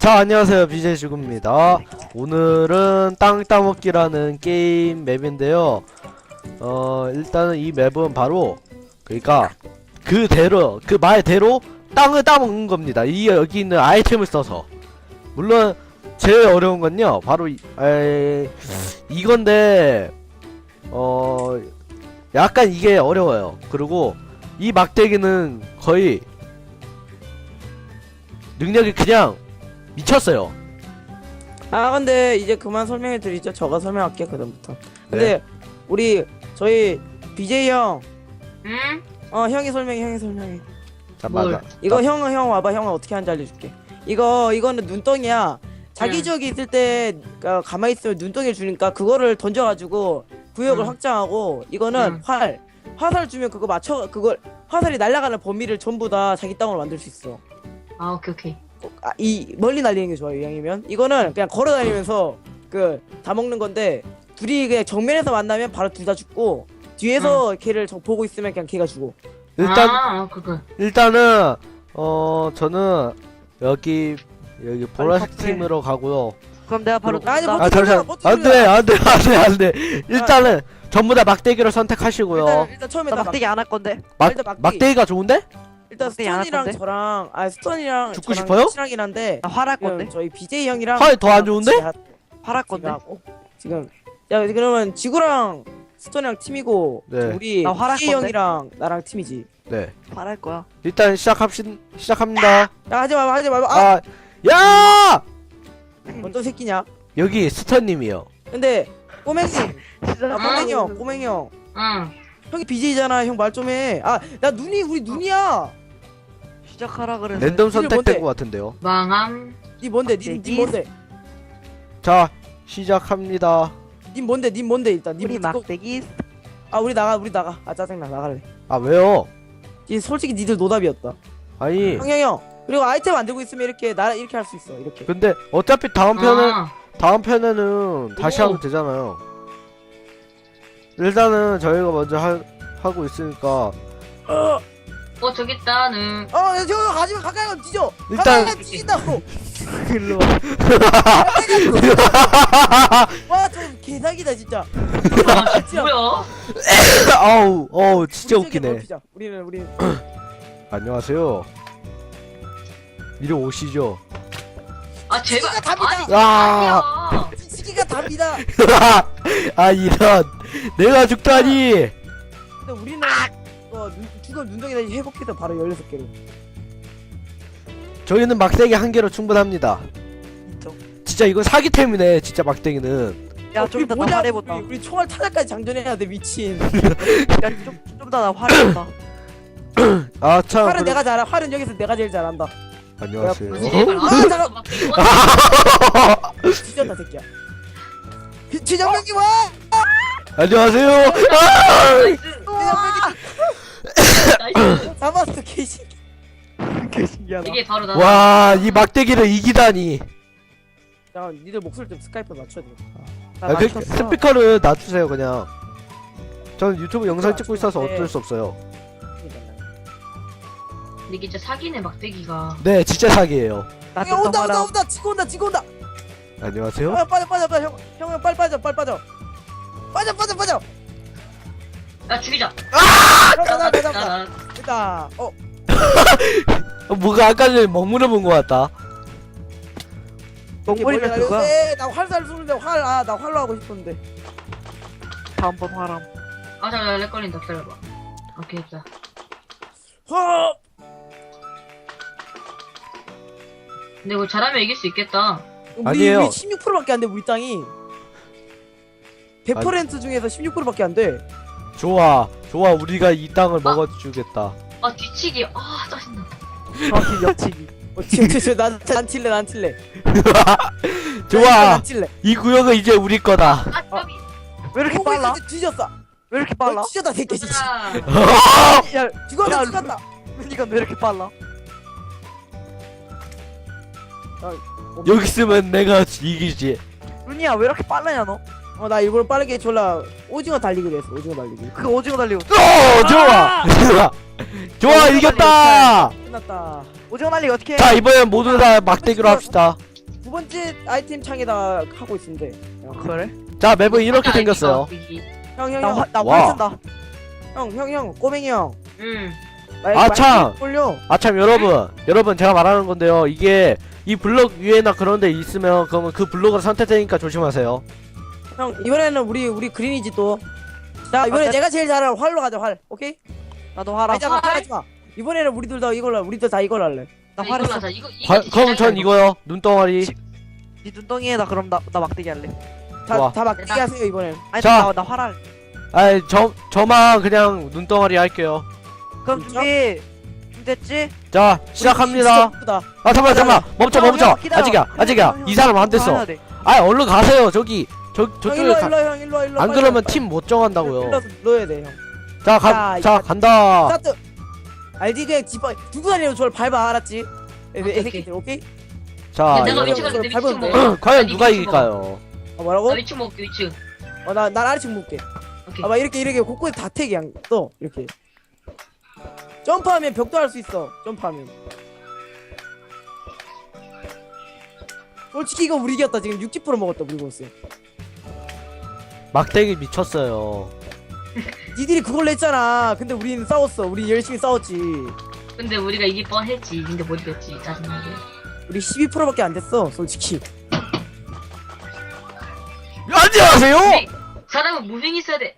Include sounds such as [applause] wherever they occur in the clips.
자 안녕하세요. BJ 주구입니다. 오늘은 땅 따먹기라는 게임 맵인데요. 어 일단은 이 맵은 바로 그러니까 그대로 그 말대로 땅을 따먹는 겁니다. 이 여기 있는 아이템을 써서. 물론 제일 어려운 건요 바로 이, 에, 이건데 어 약간 이게 어려워요. 그리고 이 막대기는 거의 능력이 그냥 미쳤어요. 아 근데 이제 그만 설명해 드리죠. 저가 설명할게 그다음부터. 네. 근데 우리 저희 BJ 형, 응? 어 형이 설명해, 형이 설명해. 맞아. 이거 형, 형 와봐, 형은 어떻게 하는지 알려줄게. 이거 이거는 눈덩이야. 자기 응. 지역에 있을 때 어, 가만히 있으면 눈덩이 주니까 그거를 던져가지고 구역을 응. 확장하고 이거는 응. 활. 화살 주면 그거 맞춰 그걸 화살이 날아가는 범위를 전부 다 자기 땅으로 만들 수 있어. 아 오케이 오케이 꼭, 아, 이 멀리 날리는 게 좋아요 이왕이면 이거는 그냥 걸어 다니면서 그 다 먹는 건데 둘이 그냥 정면에서 만나면 바로 둘 다 죽고 뒤에서 걔를 저- 보고 있으면 그냥 걔가 죽어 일단 아 그거 일단은 어 저는 여기 여기 보라색. 팀으로 가고요. 그럼 내가 바로 아니. 뭐- 아 잠시만 안돼 안돼 안돼 안돼 일단은 전부 다 막대기를 선택하시고요. 일단, 일단 처음에 나 막대기 안 할 건데. 막 일단 막대기. 막대기가 좋은데? 일단 건데? 저랑 아 스톤이랑 죽고 저랑 싶어요? 친하긴 한데 나 지금 건데. 저희 BJ 형이랑 좋은데? 같이 하- 활할 지금 건데. 하고 지금 야 그러면 지구랑 스톤이랑 팀이고 네. 우리 나 활할 BJ 건데? 형이랑 나랑 팀이지 네. 활할 거야. 일단 시작합시 시작합니다. 야 하지 마 하지 마아 아 야! 어떤 새끼냐 여기 스터님이요. 근데 꼬맹이 [laughs] 진짜 아, 꼬맹이 형, 꼬맹이 형. 응 형이 BJ잖아. 형 말 좀 해. 아, 나 눈이 우리 눈이야. 시작하라 그래서. 랜덤 뭔데? 선택된 것 같은데요. 망함 니 뭔데? 니, 니 갑자기? 뭔데? 자 시작합니다. 니 뭔데? 니 뭔데 일단? 니 우리 뭐- 막대기. 아, 우리 나가. 우리 나가. 아, 짜증나. 나갈래. 아 왜요? 이 솔직히 니들 노답이었다. 아니 형형 형. 그리고 아이템 안 들고 있으면 이렇게 나 이렇게 할 수 있어. 이렇게. 근데 어차피 다음 편은 아, 다음 편에는 다시 오. 하면 되잖아요. 일단은 저희가 먼저 하, 하고 있으니까 어, 어 저기 있다는 어, 야, 저 가지마 가까이 가면 뒤져. 일단- 가까이 가면 뒤진다고. 일로 와. 와, 저 개사기다 진짜. 아, 뭐야? [laughs] 아우 어우 진짜 우리 웃기네. 넓히자. 우리는 우리 [clears throat] 안녕하세요. 이리 오시죠. 아 제발 지가 답이다. 아니 아, 아니야 지기가 답이다. [laughs] 아 이런 내가 죽다니. 근데 우리는 어, 눈, 죽은 눈덩이 다시 회복해서 바로 16개로. 저희는 막대기 한 개로 충분합니다. 인정. 진짜 이건 사기템이네. 진짜 막대기는. 야, 어, 좀 이따 우리 나 활해본다. 우리, 우리 총알 타자까지 장전해야 돼 미친. [laughs] 야, 좀, 좀 이따 나 활해본다. [clears throat] 아 참. 활은 그래- 내가 잘하. 활은 여기서 내가 제일 잘한다. 안녕하세요. 아, 아 잠깐. [laughs] 뒤졌다 새끼야. 지정명기 와. 안녕하세요. 아! 나이스 지정명기 나이스 잡았어 개시. 개 신기하다. 이게 바로 나 와, 이 막대기를 이기다니. 잠깐 니들 목소리 좀 스카이프 맞춰야 돼. 나 아, 그. 스피커를 놔주세요, 그냥. 저는 유튜브 영상 찍고 있어서 네. 어쩔 수 없어요. 이게 진짜 사기네 막대기가 네, 진짜 사기예요. 나야좀 온다 더 온다 말아. 온다 치고 온다 치고 온다. 안녕하세요. 아, 빠져 빠져 빠져 형. 형 형, 빨리 빠져 빨리 빠져. 빠져 빠져 빠져. 야 죽이자 가자 가자 가자. 나 됐다. 어. 어, [laughs] 뭐가 아까 전에 먹물어 본것 같다. 똥물이면 그거야. 나 활살 쏘는데 활 아 나 활로 하고 싶었는데. 다음번 활함. 아 잠깐 렉 걸린다 기다려봐 오케이 됐다 허. 근데 이거 잘하면 이길 수 있겠다 우리 아니에요. 우리 16%밖에 안 돼 우리 땅이. 100% 중에서 16%밖에 안 돼. 좋아, 좋아, 우리가 이 땅을 먹어주겠다. 아 뒤치기 아 짜증나 정확히 옆치기. 어, 지금 저난 난 칠래 난 칠래. [laughs] 좋아, 난 칠래. 이 구역은 이제 우리 거다. 아 까비 왜 이렇게 어, 빨라? 우리 뒤졌어. 왜 이렇게 빨라? 어, 뒤졌다 새끼 진짜. 가자 [laughs] 야, 죽었다 야, 죽었다. 루니가 왜 이렇게 빨라? 여기 있으면 내가 이기지. 루니야 왜 이렇게 빨라냐 너? 어 나 일부러 빠르게 졸라 오징어 달리기로 했어 오징어 달리기. 그 오징어 달리고. 오, 좋아, [laughs] 좋아, 좋아, 이겼다. 끝났다. 오징어 달리기 어떻게 해? 자, 이번엔 모두 다 막대기로 합시다. 두 번째 아이템 창에다 하고 있으면 돼. 그래? 자 맵은 이렇게 생겼어요 이거, 이게. 형, 형, 나, 형, 화, 나 와. 활 쓴다. 형, 형, 형, 꼬맹이 형. 응. 말- 아, 말 참. 올려. 아참 여러분 여러분 제가 말하는 건데요 이게 이 블럭 위에나 그런 데 있으면 그러면 그 블럭을 선택되니까 조심하세요 형, 이번에는 우리 우리 그린이지 또. 자, 이번에 아, 내가 제일 잘하는 활로 가자, 활. 오케이? 나도 활아. 아니, 잠깐, 활? 하지 마. 이번에는 우리들 다 이걸로, 우리들 다 이걸로 할래. 나 활했어. 하자. 이거 이거 과- 그럼 전 이거요 눈덩어리 네 눈덩이에다 그럼 나, 나 막대기 할래. 다, 좋아. 다 막히게 하세요, 이번엔. 아니, 자. 나, 나 활할. 아이 저 저만 그냥 눈덩어리 할게요 그럼 진짜? 준비. 준비됐지? 자 시작합니다. 아 잠깐만 잠깐만 멈춰 형, 멈춰 형, 기다려. 아직이야 형, 아직이야 형, 이 사람 안 형, 됐어 돼. 아 얼른 가세요 저기 저 형, 저쪽에 일로 와, 가, 일로 와, 형, 일로 와, 일로 와. 안 빨리 그러면 와, 팀 못 빨리 정한다고요 눌러서 눌러야 돼, 형. 자, 가, 자, 자 이거- 간다 스타트. 알지? 그냥 뒷바, 두고 다니면 저를 밟아, 알았지? 애, 오케이, 애 새끼들, 오케이? 자 내가 이거- 위치가 이거 내 밟으면. 먹어. 과연 나 누가. 이길까요 어, 뭐라고? 나 위치 먹게 위치. 어, 나, 난 아래층 볼게. 오케이. 봐봐, 이렇게, 이렇게 곳곳에 다 택이 양, 떠. 이렇게. 점프하면 벽도 할 수 있어. 점프하면. 솔직히 이거 우리 이겼다. 지금 60% 먹었다, 우리 보스. 막대기 미쳤어요 니들이 그걸 냈잖아. 근데 우리는 싸웠어. 우리 열심히 싸웠지. 근데 우리가 이길 뻔했지. 근데 못 이겼지. 짜증나게. 우리 12%밖에 안 됐어, 솔직히. 안녕하세요! 사람은 무빙 있어야 돼.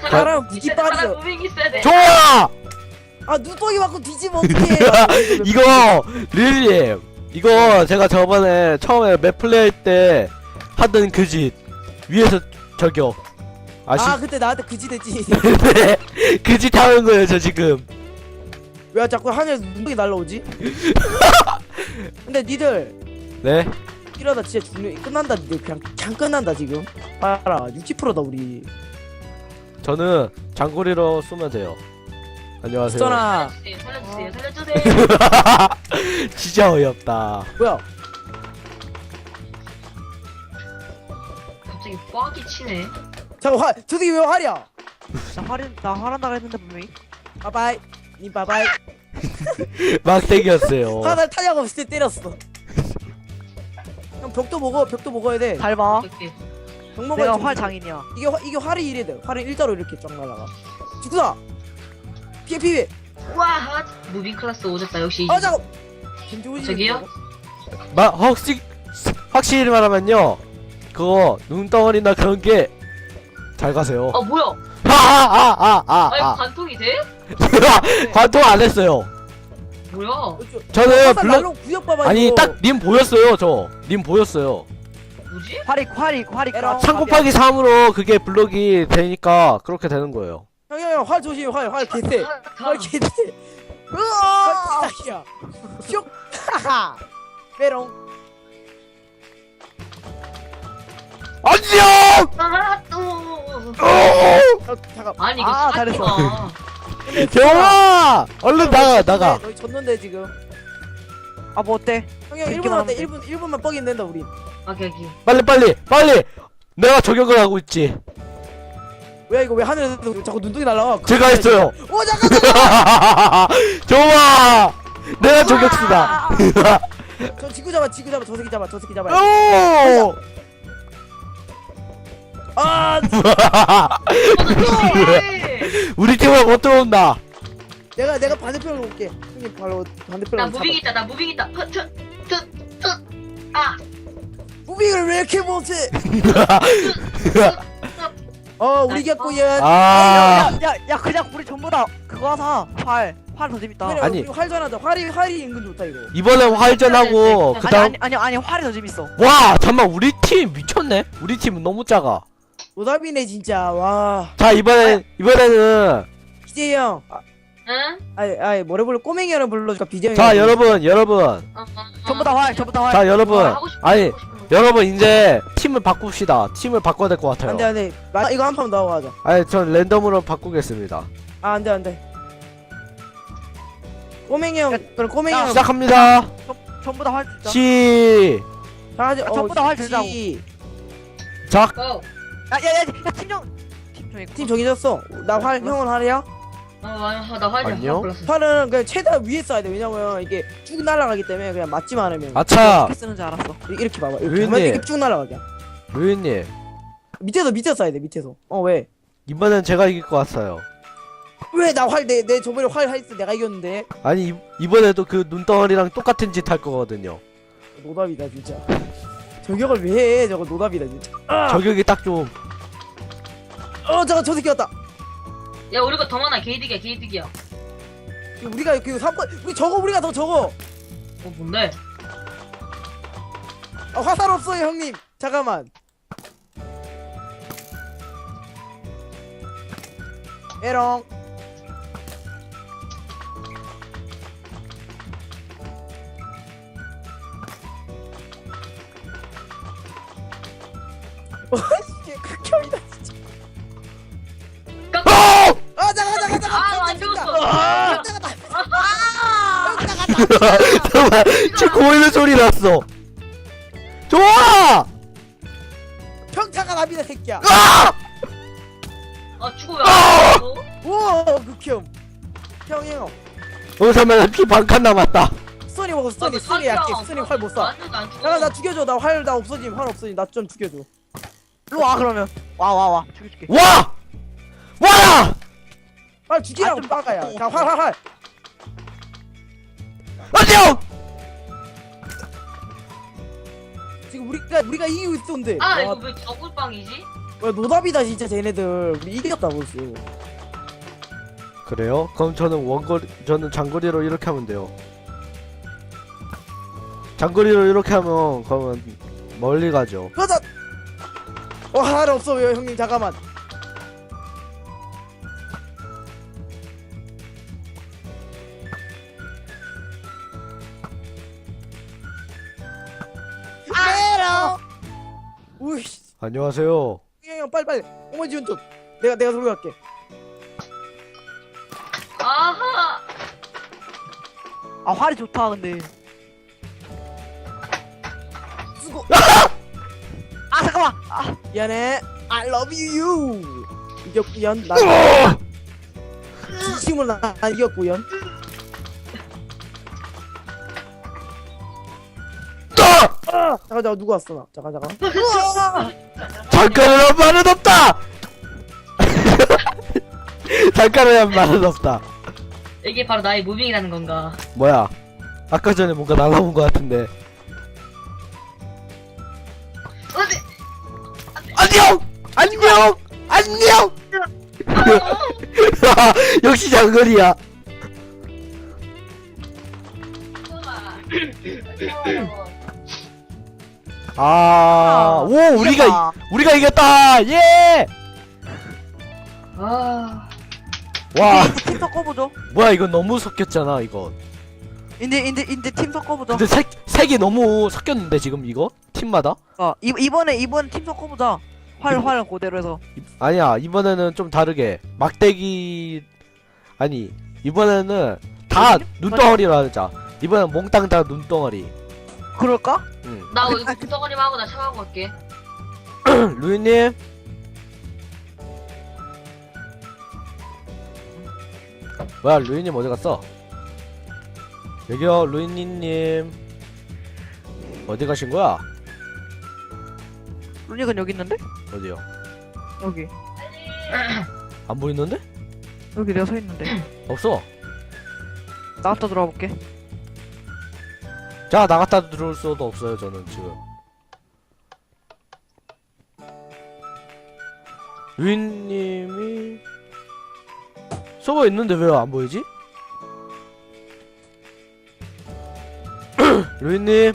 사람 무기 있어야 돼. 사람 빠져. 무빙 있어야 돼. 좋아 아, 눈덩이 맞고 어떡해. [laughs] 이거 릴리 이거 제가 저번에 처음에 맵 플레이 때 하던 그 짓 위에서 저격. 아시 아, 그때 나한테 그지 됐지. [laughs] 네, 그짓 하는 거예요 저 지금. 왜 자꾸 하늘에서 눈덩이 날라오지? [laughs] 근데 니들. 네? 이러다 진짜 죽는 끝난다 니들. 그냥 그냥 끝난다 지금. 봐라 60%다 우리. 저는 장거리로 쏘면 돼요. 안녕하세요. 있잖아. 살려주세요. 살려주세요. 살려주세요. [laughs] 진짜 어이없다. 뭐야 갑자기 꽉이 치네. 잠깐 화 저기 왜 활이야 나 활이, 나 활한다고 했는데 분명히. 바바이 니 바바이 막대기였어요 하나 타냐고 없을 때 때렸어 형 벽도 먹어 벽도 먹어야 돼벽 잘 봐. 이렇게. 먹어야 내가 돼. 활 장인이야. 이게 화, 이게 활이 이래 돼 활은 일자로 이렇게 쫙 날아가 죽구나 피해 피해 와, 아, 무빙 클래스 오졌다. 역시. 아 잠깐 김조지 저기요? 마, 혹시 확실히 말하면요 그거 눈덩어리나 그런 게 잘 가세요. 어, 뭐야? 하하하하하 아, 이거 관통이 돼? [laughs] 관통 안 했어요. 뭐야? 저는 블럭 날로 구역 봐봐 아니. 딱 님 보였어요 저. 님 보였어요. 뭐지? 활이, 활이, 활이. 에러. 까- 3 곱하기 3으로 그게 블럭이 되니까 그렇게 되는 거예요. 형형형 활 조심 활활 개쎄 아, 활 개쎄 으아 야 슉. 하하. 빼롱 안녕! 아, 또. 어, 잠깐. 아니, 이거 아, 사기야. 잘했어. 경아! 얼른 나가 나가. 너희 졌는데 지금. 아, 뭐 어때? 형형 재밌게 1분 나오면 할때 1분 1분만 뻑이 된다 우리 오케이, 오케이. 빨리 빨리 빨리. 내가 저격을 하고 있지. 왜 이거 왜 하늘에서 자꾸 눈덩이 날라와? 제가 했어요. 오 잠깐 잠깐 좋아! 내가 저격수다. 저 지구 잡아 지구 잡아. 저 새끼 잡아 저 새끼 잡아 오 아 [laughs] 우리 팀은 못 들어온다 내가 내가 반대편으로 올게 형님 바로 반대편으로 나 무빙 있다, 나 무빙 있다. 아, 무빙을 왜 이렇게 못해 [laughs] 어 우리 겼고 얘 아 야, 야, 야, 그냥 우리 전부 다 그거 하자. 활. 활 더 재밌다. 그래, 아니. 우리 활전하자 활이 활이 은근 좋다 이거 이번에 활전하고 아니, 그다음 아니, 아니, 아니, 활이 더 재밌어. 와 잠만 우리 팀 미쳤네 우리 팀은 너무 작아 노답이네 진짜. 와. 자 이번에 이번에는 BJ 형. 응? 아니 아니 뭐래 불러? 꼬맹이 형을 불러줄까 BJ 형 자 여러분 여러분. 어, 어, 어. 전부 다 활, 전부 다 활. 자 여러분. 어, 하고 싶어, 아니 하고. 여러분 이제 팀을 바꿉시다. 팀을 바꿔야 될것 같아요. 안돼 안돼. 마- 이거 한 판 더 하고 하자. 아니 전 랜덤으로 바꾸겠습니다. 아 안돼 안돼. 꼬맹이 형 그럼 꼬맹이 야, 형. 시작합니다. 전부 다활 진짜. 시. 자, 하지, 아, 전부 다활 들자고. 작. 고. 야, 야, 야, 야, 팀정. 팀 정해졌어. 나 활 형은 활이야? 어, 아, 나 화이트 안녕? 활은 그냥 최대한 위에 써야 돼. 왜냐면 이게 쭉 날아가기 때문에 그냥 맞지만 않으면. 아차! 어떻게 쓰는지 알았어. 이- 이렇게 봐봐. 이렇게. 하면 이렇게 쭉 날아가게. 루이님. 밑에서 밑에서 써야 돼 밑에서. 어 왜? 이번엔 제가 이길 것 같아요. 왜 나 활 내 내 저번에 활 할때 내가 이겼는데? 아니 이, 이번에도 그 눈덩어리랑 똑같은 짓 할 거거든요. 노답이다 진짜. 저격을 왜 해? 저거 노답이다 진짜. 저격이 딱 좀 어 잠깐 저 새끼 왔다 야, 우리가 더 많아. 게이득이야, 게이득이야. 우리가 그 3번 우리 저거 우리가 더 저거 어, 뭔데? 아, 화살 없어요 형님 잠깐만 에롱 잠깐만 제 고이는 소리 났어 좋아 평타가 납니다 새끼야 아! 아, 죽어, 왜안 죽어? 우와 극혐 형이 형어 잠깐만 피 반칸 남았다 스톤이 먹어 아, 스톤이 그 스톤이 약해 스톤이 활못 쏴. 완전 안 죽어. 잠깐 나 죽여줘 나 활 나 없어짐 활 없어짐 나 좀 죽여줘 일로 와 그러면. 와 와 와. 죽여줄게. 와! 와! 활 죽이라고 아, 좀 빠가야 바꿔. 그냥 활활활 안녕! 지금 우리가 우리가 이기고 있었는데. 아, 와, 이거 왜 저꿀빵이지? 와, 노답이다 진짜 쟤네들. 우리 이겼다 벌써. 그래요? 그럼 저는 원거리 저는 장거리로 이렇게 하면 돼요. 장거리로 이렇게 하면 그러면 멀리 가죠. 가자! 와활 없어 왜 형님. 잠깐만 안녕하세요. 형 빨리 빨리. 어머니 지원 좀. 내가 내가 갈게. 아하! 아 활이 좋다 근데. 쓰고. 아! 잠깐만. 아 미안해. I love you. 이겼구연. 나 진심으로 나, 나 이겼구연 아! 잠깐 잠깐 누구 왔어 나 잠깐 잠깐! [laughs] 잠깐이란 말은 없다! [laughs] 잠깐이란 말은 없다 이게 바로 나의 무빙이라는 건가? 뭐야 아까 전에 뭔가 날라온 것 같은데 어디? 안녕! 안녕! 안녕! [laughs] 역시 장거리야 아, 오, 우리가, 이겼다. 이- 우리가 이겼다! 예! 아, 와, 팀 섞어보죠. 뭐야, 이거 너무 섞였잖아, 이거. 이제 이제 이제 팀 섞어보죠. 근데 색, 색이 너무 섞였는데, 지금 이거? 팀마다? 어 이, 이번에 이번 팀 섞어보자. 활 활 그대로 해서. 아니야, 이번에는 좀 다르게. 막대기, 아니, 이번에는 다 눈덩어리로 하자. 이번엔 몽땅 다 눈덩어리. 그럴까? 응. 나 [laughs] 이거 부터거리만 하고 나 샤워하고 갈게. [clears throat] 루이님? 뭐야, 루이님 어디 갔어? 여기요, 루이님. 어디 가신 거야? 루닉은 여기 있는데? 어디요? 여기 [clears throat] 안 보이는데? 여기 내가 서 있는데. 없어. 나갔다 들어와 볼게. 자, 나갔다 들어올 수도 없어요, 저는 지금. 루이님이 서버 있는데 왜 안 보이지? [clears throat] 루이님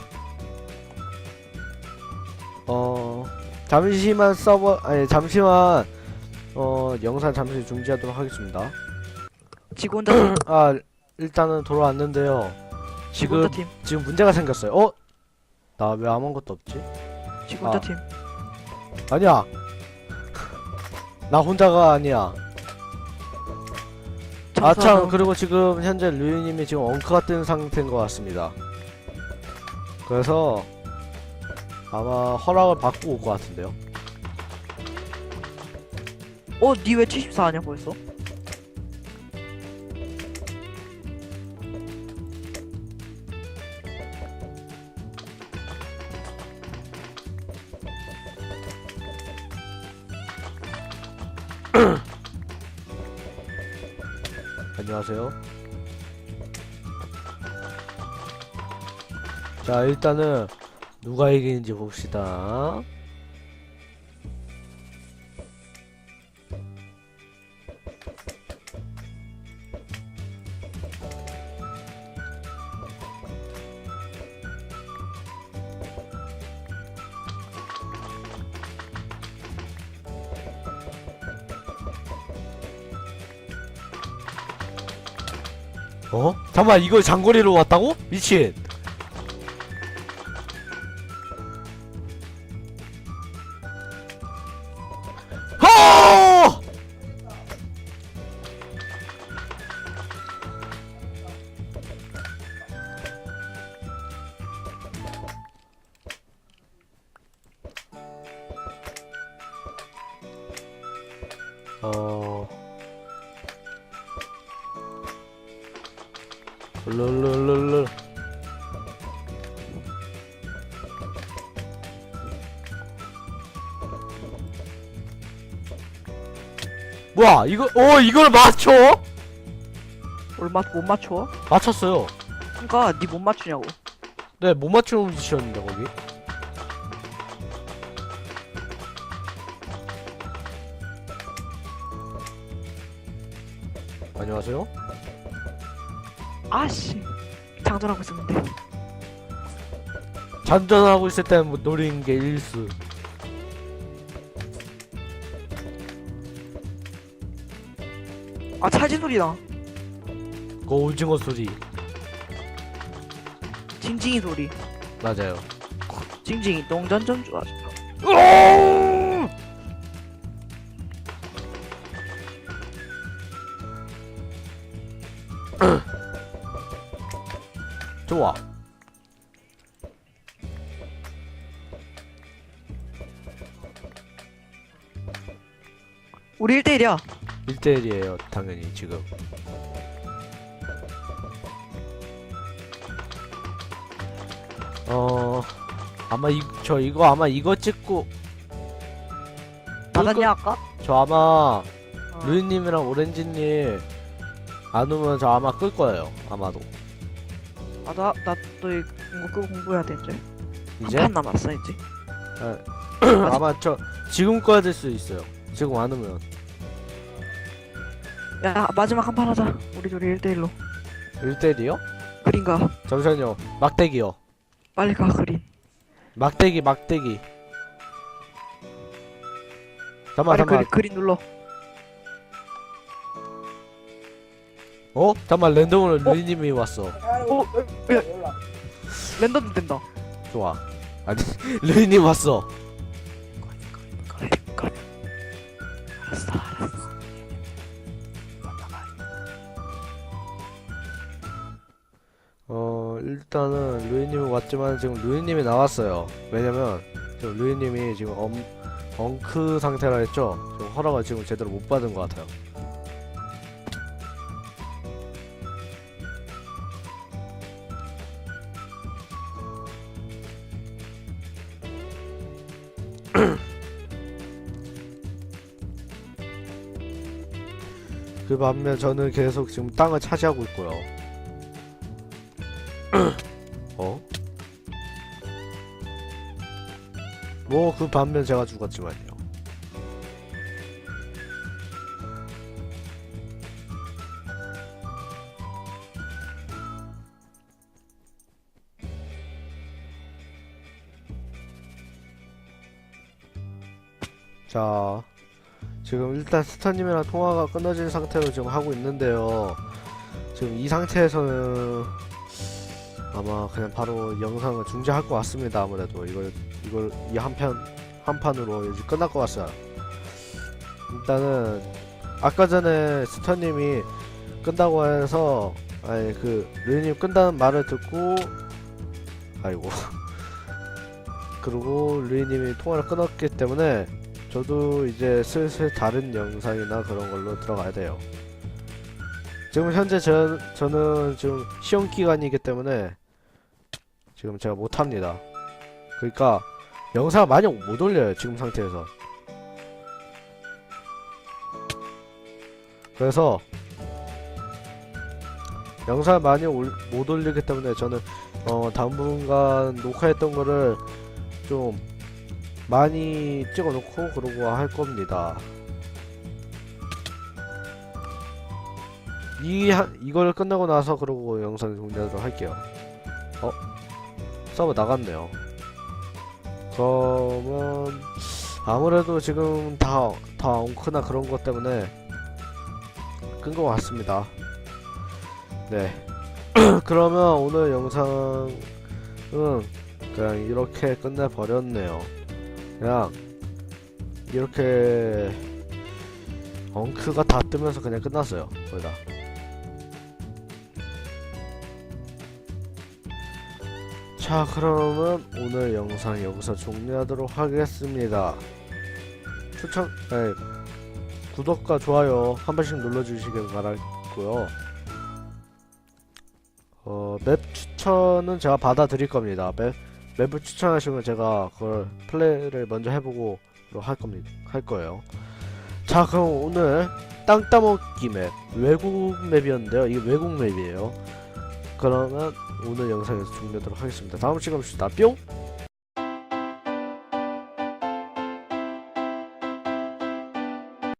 어 잠시만 서버 아니 잠시만 어 영상 잠시 중지하도록 하겠습니다. 팀. [clears throat] 아 일단은 돌아왔는데요. 지금 팀. 지금 문제가 생겼어요. 어? 나 왜 아무것도 없지? 혼자 아. 팀. 아니야. 나 혼자가 아니야. 아참 잠수하러. 그리고 지금 현재 류이님이 지금 엉크가 뜬 상태인 것 같습니다. 그래서 아마 허락을 받고 올 것 같은데요. 어, 니 왜 74 하냐 벌써? 안녕하세요. 자, 일단은 누가 이기는지 봅시다. 어? 잠깐만 이걸 장거리로 왔다고? 미친 룰룰룰룰 뭐야 이거 어 이걸 맞춰? 얼마 못 맞춰? 맞췄어요. 그니까 니 못 맞추냐고. 네 못 맞추는 짓이었는데 거기. 안녕하세요 아씨 장전하고 있었는데. 잔전하고 있을 때는 뭐 노리는 게 일수. 아 찰진 소리나 그 오징어 소리. 징징이 소리. 맞아요. 징징이 농전전 좋아 좋아. 우리 1대1이야. 1대1이에요 당연히 지금. 어 아마 이 저 이거 아마 이거 찍고. 나갔냐 아까? 저 아마 어. 루이님이랑 오렌지님 안 오면 저 아마 끌 거예요 아마도 아 나 나또 이거 끄고 공부해야 돼 이제 이제? 한판 남았어 이제? [clears throat] 아마 저 지금 꺼야 될 수 있어요. 지금 안 오면. 야 마지막 한 판 하자. 우리 둘이 1대1로. 1대1이요? 그린 가? 잠시만요. 막대기요. 빨리 가 그린. 막대기 막대기. 잠깐만 빨리 잠깐만. 그린, 그린 눌러 어? 잠깐만 랜덤으로 루이님이 왔어. 어? 랜덤도 된다. 좋아. 아니 [laughs] 루이님 왔어 알았어 알았어. 어 일단은 루이님이 왔지만 지금 루이님이 나왔어요. 왜냐면 지금 루이님이 지금 엄, 엉크 상태라 했죠? 지금 허락을 지금 제대로 못 받은 것 같아요 그 반면 저는 계속 지금 땅을 차지하고 있고요 [clears throat] 어? 뭐 그 반면 제가 죽었지만요. 자, 지금 일단 스타님이랑 통화가 끊어진 상태로 지금 하고 있는데요. 지금 이 상태에서는 아마 그냥 바로 영상을 중지할 것 같습니다. 아무래도 이걸 이걸 이 한편 한 판으로 이제 끝날 것 같아요. 일단은 아까 전에 스타님이 끈다고 해서 아니 그 르님 끈다는 말을 듣고 아이고 [laughs] 그리고 르님이 통화를 끊었기 때문에 저도 이제 슬슬 다른 영상이나 그런 걸로 들어가야 돼요. 지금 현재 저, 저는 지금 시험 기간이기 때문에 지금 제가 못합니다. 그러니까 영상을 많이 못 올려요 지금 상태에서. 그래서 영상 많이 올, 못 올리기 때문에 저는 어 당분간 녹화했던 거를 좀 많이 찍어놓고 그러고 할 겁니다. 이 한, 이걸 끝나고 나서 그러고 영상 종료하도록 할게요. 어? 서버 나갔네요. 그러면 아무래도 지금 다, 다 엉크나 그런 것 때문에 끈 것 같습니다. 네. [clears throat] 그러면 오늘 영상은 그냥 이렇게 끝내버렸네요. 그냥 이렇게 엉크가 다 뜨면서 그냥 끝났어요. 거의 다. 자 그러면 오늘 영상 여기서 종료하도록 하겠습니다. 추천, 네, 구독과 좋아요 한 번씩 눌러주시길 바라고요. 어, 맵 추천은 제가 받아드릴 겁니다. 맵, 맵을 추천하시면 제가 그걸 플레이를 먼저 해보고 할 겁니다. 할 거예요. 자, 그럼 오늘 땅 따먹기 맵 외국 맵이었는데요. 이게 외국 맵이에요. 그러면 오늘 영상에서 종료하도록 하겠습니다. 다음 시간에 봅시다. 뿅!